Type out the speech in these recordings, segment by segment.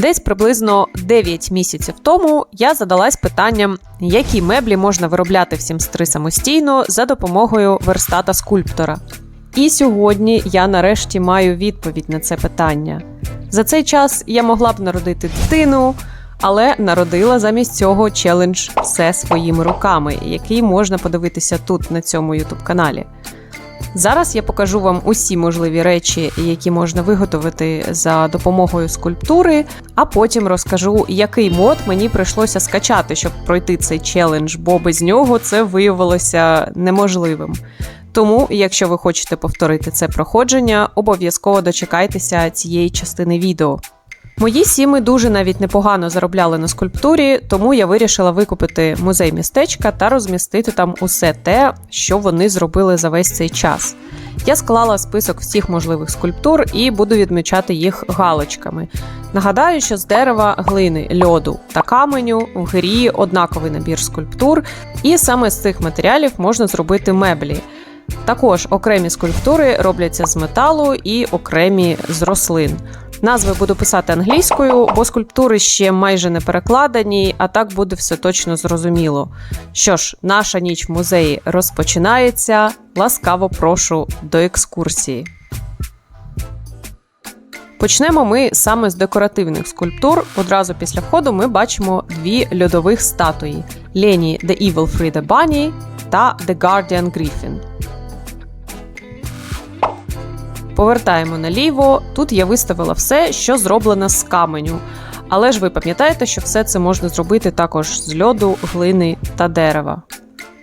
Десь приблизно 9 місяців тому я задалась питанням, які меблі можна виробляти в Sims 3 самостійно за допомогою верстата скульптора. І сьогодні я нарешті маю відповідь на це питання. За цей час я могла б народити дитину, але народила замість цього челендж все своїми руками, який можна подивитися тут на цьому youtube каналі. Зараз я покажу вам усі можливі речі, які можна виготовити за допомогою скульптури, а потім розкажу, який мод мені прийшлося скачати, щоб пройти цей челендж, бо без нього це виявилося неможливим. Тому, якщо ви хочете повторити це проходження, обов'язково дочекайтеся цієї частини відео. Мої сіми дуже навіть непогано заробляли на скульптурі, тому я вирішила викупити музей містечка та розмістити там усе те, що вони зробили за весь цей час. Я склала список всіх можливих скульптур і буду відмічати їх галочками. Нагадаю, що з дерева, глини, льоду та каменю в грі однаковий набір скульптур, і саме з цих матеріалів можна зробити меблі. Також окремі скульптури робляться з металу і окремі з рослин. Назви буду писати англійською, бо скульптури ще майже не перекладені, а так буде все точно зрозуміло. Що ж, наша ніч в музеї розпочинається. Ласкаво прошу до екскурсії. Почнемо ми саме з декоративних скульптур. Одразу після входу ми бачимо дві льодових статуї: Лені The Evil Frida Bunny та The Guardian Griffin. Повертаємо наліво. Тут я виставила все, що зроблено з каменю. Але ж ви пам'ятаєте, що все це можна зробити також з льоду, глини та дерева.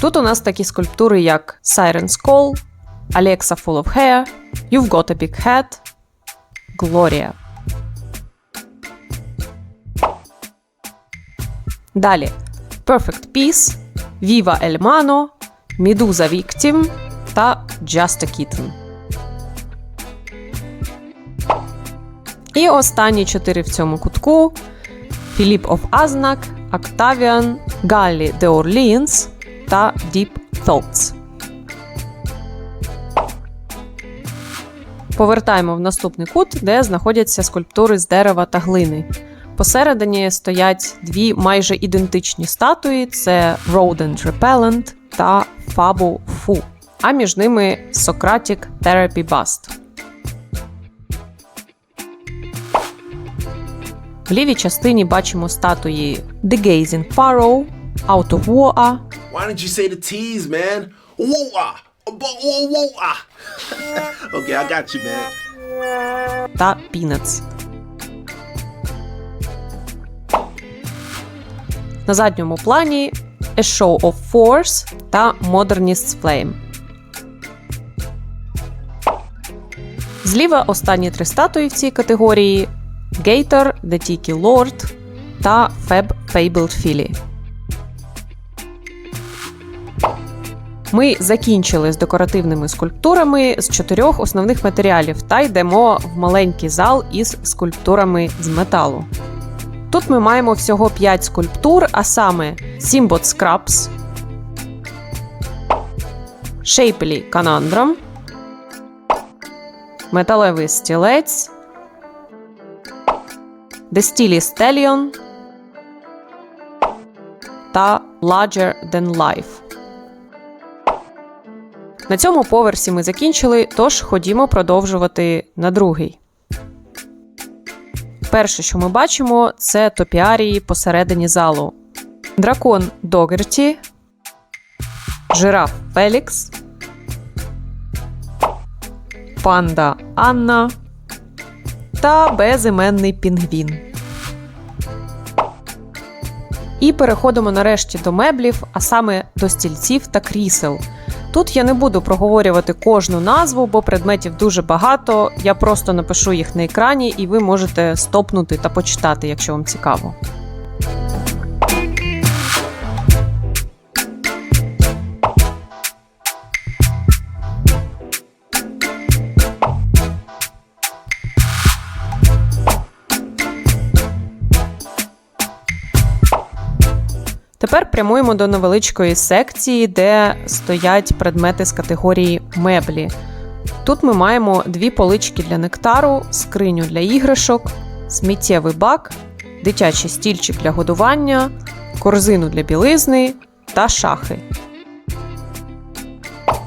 Тут у нас такі скульптури, як Siren's Call, Alexa Full of Hair, You've Got a Big Head, Gloria. Далі Perfect Peace, Viva El Mano, Medusa Victim та Just a Kitten. І останні чотири в цьому кутку: Філіп of Азнак, Octavian, Галлі de Orleans та Deep Thoughts. Повертаємо в наступний кут, де знаходяться скульптури з дерева та глини. Посередині стоять дві майже ідентичні статуї: це Rodent Repellent та Fabu Fu, а між ними Socratic Therapy Bust. В лівій частині бачимо статуї The Gazing Pharaoh, Out of War Why didn't you say the T's, man? Whoa-ah! Okay, I got you, man. та Peanuts. На задньому плані A Show of Force та Modernist's Flame. Зліва останні три статуї в цій категорії Gator, The Tiki Lord та Fab Fabled Philly. Ми закінчили з декоративними скульптурами з чотирьох основних матеріалів та йдемо в маленький зал із скульптурами з металу. Тут ми маємо всього 5 скульптур, а саме Simbot Scraps, Shapely Conundrum, Металевий стілець, Steely Stallion та Larger Than Life. На цьому поверсі ми закінчили, тож ходімо продовжувати на другий. Перше, що ми бачимо, це топіарії посередині залу. Дракон Догерті, Жираф Фелікс, Панда Анна та безіменний пінгвін. І переходимо нарешті до меблів, а саме до стільців та крісел. Тут я не буду проговорювати кожну назву, бо предметів дуже багато. Я просто напишу їх на екрані, і ви можете стопнути та почитати, якщо вам цікаво. Тепер прямуємо до невеличкої секції, де стоять предмети з категорії меблі. Тут ми маємо дві полички для нектару, скриню для іграшок, сміттєвий бак, дитячий стільчик для годування, корзину для білизни та шахи.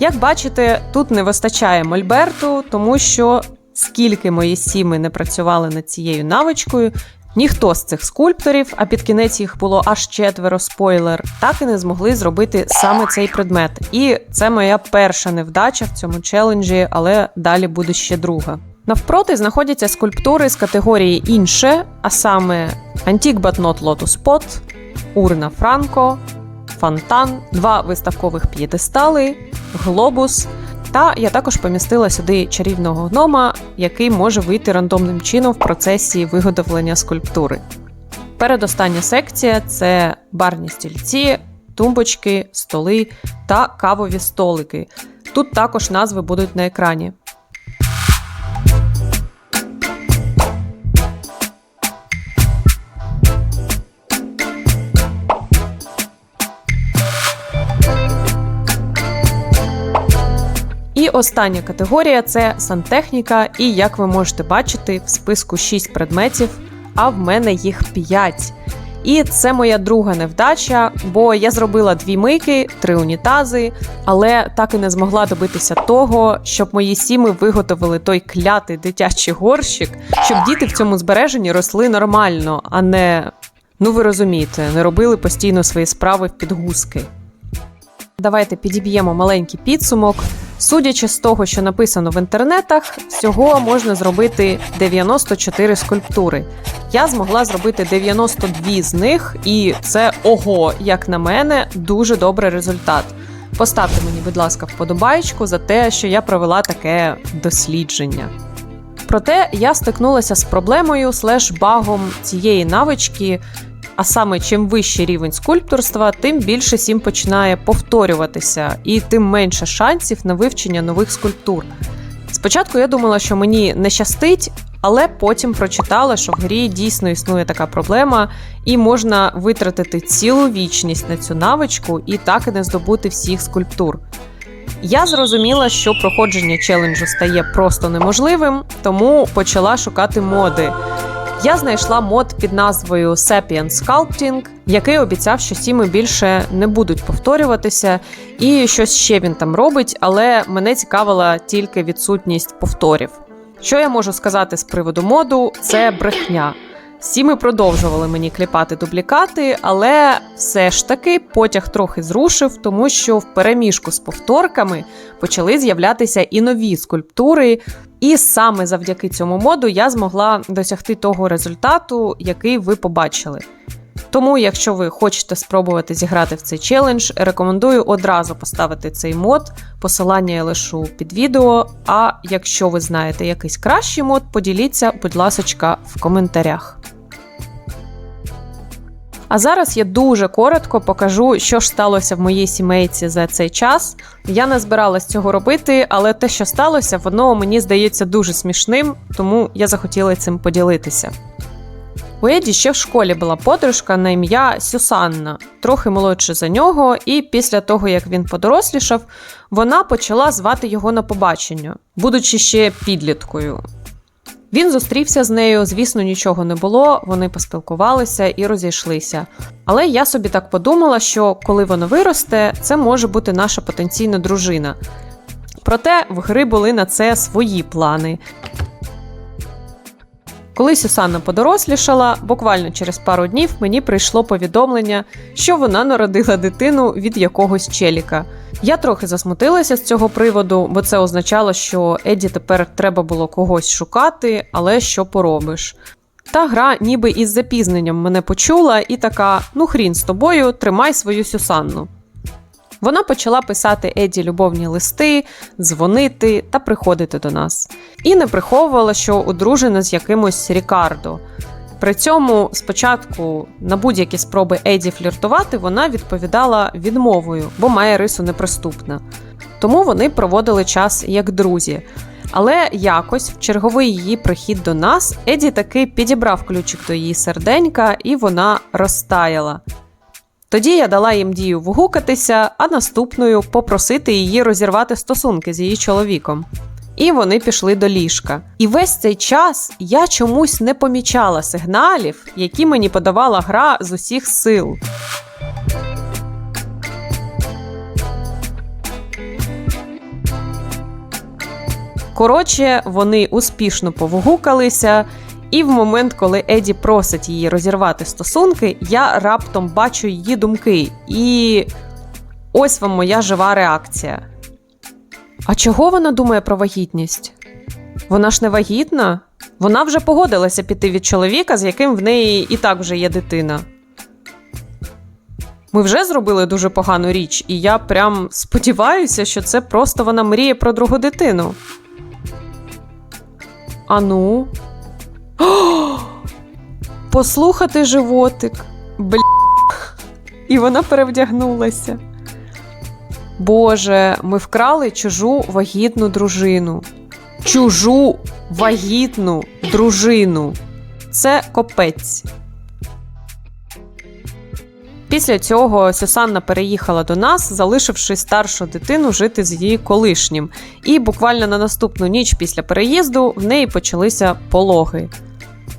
Як бачите, тут не вистачає мольберту, тому що скільки мої сіми не працювали над цією навичкою, ніхто з цих скульпторів, а під кінець їх було аж четверо спойлер, так і не змогли зробити саме цей предмет. І це моя перша невдача в цьому челенджі, але далі буде ще друга. Навпроти знаходяться скульптури з категорії інше, а саме Antique but not Lotus Урна Франко, фонтан, два виставкових п'єдестали, глобус. Та я також помістила сюди чарівного гнома, який може вийти рандомним чином в процесі виготовлення скульптури. Передостання секція це барні стільці, тумбочки, столи та кавові столики. Тут також назви будуть на екрані. Остання категорія це сантехніка. І як ви можете бачити, в списку 6 предметів, а в мене їх 5. І це моя друга невдача, бо я зробила дві мийки, три унітази, але так і не змогла добитися того, щоб мої сіми виготовили той клятий дитячий горщик, щоб діти в цьому збереженні росли нормально, а не, ну ви розумієте, не робили постійно свої справи в підгузки. Давайте підіб'ємо маленький підсумок. Судячи з того, що написано в інтернетах, всього можна зробити 94 скульптури. Я змогла зробити 92 з них, і це ого, як на мене, дуже добрий результат. Поставте мені, будь ласка, вподобайку за те, що я провела таке дослідження. Проте я стикнулася з проблемою слеш багом цієї навички. А саме, чим вищий рівень скульпторства, тим більше сім починає повторюватися, і тим менше шансів на вивчення нових скульптур. Спочатку я думала, що мені не щастить, але потім прочитала, що в грі дійсно існує така проблема, і можна витратити цілу вічність на цю навичку і так і не здобути всіх скульптур. Я зрозуміла, що проходження челенджу стає просто неможливим, тому почала шукати моди. Я знайшла мод під назвою Sapien Sculpting, який обіцяв, що сіми більше не будуть повторюватися, і щось ще він там робить, але мене цікавила тільки відсутність повторів. Що я можу сказати з приводу моду? Це брехня. Сіми продовжували мені кліпати дублікати, але все ж таки потяг трохи зрушив, тому що в переміжку з повторками почали з'являтися і нові скульптури. І саме завдяки цьому моду я змогла досягти того результату, який ви побачили. Тому, якщо ви хочете спробувати зіграти в цей челендж, рекомендую одразу поставити цей мод. Посилання я лишу під відео. А якщо ви знаєте якийсь кращий мод, поділіться, будь ласка, в коментарях. А зараз я дуже коротко покажу, що ж сталося в моїй сімейці за цей час. Я не збиралась цього робити, але те, що сталося, воно мені здається дуже смішним, тому я захотіла цим поділитися. У Еді ще в школі була подружка на ім'я Сюсанна, трохи молодша за нього, і після того, як він подорослішав, вона почала звати його на побачення, будучи ще підліткою. Він зустрівся з нею, звісно, нічого не було, вони поспілкувалися і розійшлися. Але я собі так подумала, що коли воно виросте, це може бути наша потенційна дружина. Проте в гри були на це свої плани. Коли Сюсанна подорослішала, буквально через пару днів мені прийшло повідомлення, що вона народила дитину від якогось челіка. Я трохи засмутилася з цього приводу, бо це означало, що Еді тепер треба було когось шукати, але що поробиш. Та гра ніби із запізненням мене почула і така: ну хрін з тобою, тримай свою Сюсанну. Вона почала писати Еді любовні листи, дзвонити та приходити до нас. І не приховувала, що одружена з якимось Рікардо. При цьому спочатку на будь-які спроби Еді фліртувати вона відповідала відмовою, бо має рису неприступна. Тому вони проводили час як друзі. Але якось в черговий її прихід до нас Еді таки підібрав ключик до її серденька, і вона розтаяла. Тоді я дала їм дію вгукатися, а наступною попросити її розірвати стосунки з її чоловіком. І вони пішли до ліжка. І весь цей час я чомусь не помічала сигналів, які мені подавала гра з усіх сил. Коротше, вони успішно повгукалися, і в момент, коли Еді просить її розірвати стосунки, я раптом бачу її думки. І ось вам моя жива реакція. А чого вона думає про вагітність? Вона ж не вагітна? Вона вже погодилася піти від чоловіка, з яким в неї і так вже є дитина. Ми вже зробили дуже погану річ, і я прям сподіваюся, що це просто вона мріє про другу дитину. Ану. Послухати животик. Бля. І вона перевдягнулася. Боже, ми вкрали чужу вагітну дружину. Чужу вагітну дружину. Це копець. Після цього Сюсанна переїхала до нас, залишивши старшу дитину жити з її колишнім. І буквально на наступну ніч після переїзду в неї почалися пологи.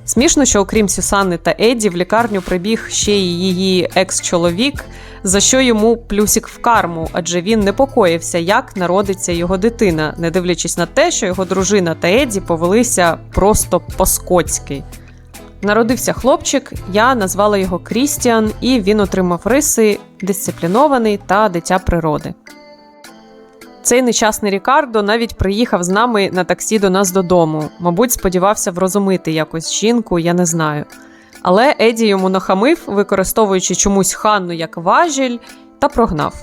Смішно, що окрім Сюсанни та Еді, в лікарню прибіг ще й її екс-чоловік, за що йому плюсик в карму, адже він непокоївся, як народиться його дитина, не дивлячись на те, що його дружина та Еді повелися просто по-скотськи. Народився хлопчик, я назвала його Крістіан, і він отримав риси дисциплінований та дитя природи. Цей нещасний Рікардо навіть приїхав з нами на таксі до нас додому. Мабуть, сподівався врозумити якось жінку, я не знаю. Але Еді йому нахамив, використовуючи чомусь Ханну як важіль, та прогнав.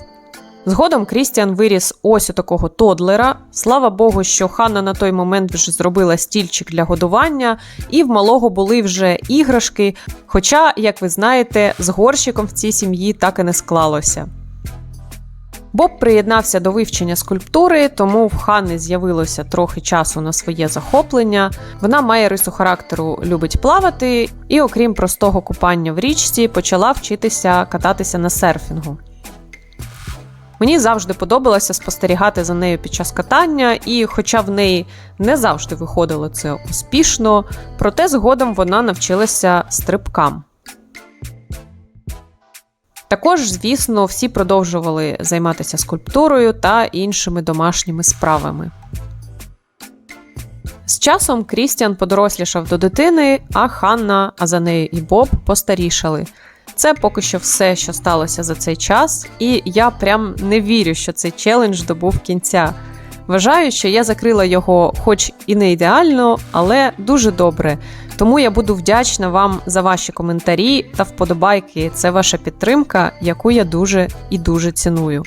Згодом Крістіан виріс ось у такого тодлера. Слава Богу, що Ханна на той момент вже зробила стільчик для годування, і в малого були вже іграшки. Хоча, як ви знаєте, з горщиком в цій сім'ї так і не склалося. Боб приєднався до вивчення скульптури, тому в Ханни з'явилося трохи часу на своє захоплення. Вона має рису характеру, любить плавати, і, окрім простого купання в річці, почала вчитися кататися на серфінгу. Мені завжди подобалося спостерігати за нею під час катання, і, хоча в неї не завжди виходило це успішно, проте згодом вона навчилася стрибкам. Також, звісно, всі продовжували займатися скульптурою та іншими домашніми справами. З часом Крістіан подорослішав до дитини, а Ханна, а за нею і Боб постарішали. Це поки що все, що сталося за цей час, і я прям не вірю, що цей челендж добув кінця. Вважаю, що я закрила його, хоч і не ідеально, але дуже добре. Тому я буду вдячна вам за ваші коментарі та вподобайки. Це ваша підтримка, яку я дуже і дуже ціную.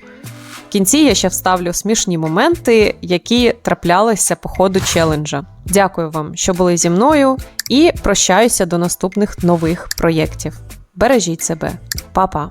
В кінці я ще вставлю смішні моменти, які траплялися по ходу челенджа. Дякую вам, що були зі мною, і прощаюся до наступних нових проєктів. Бережіть себе, Па-па!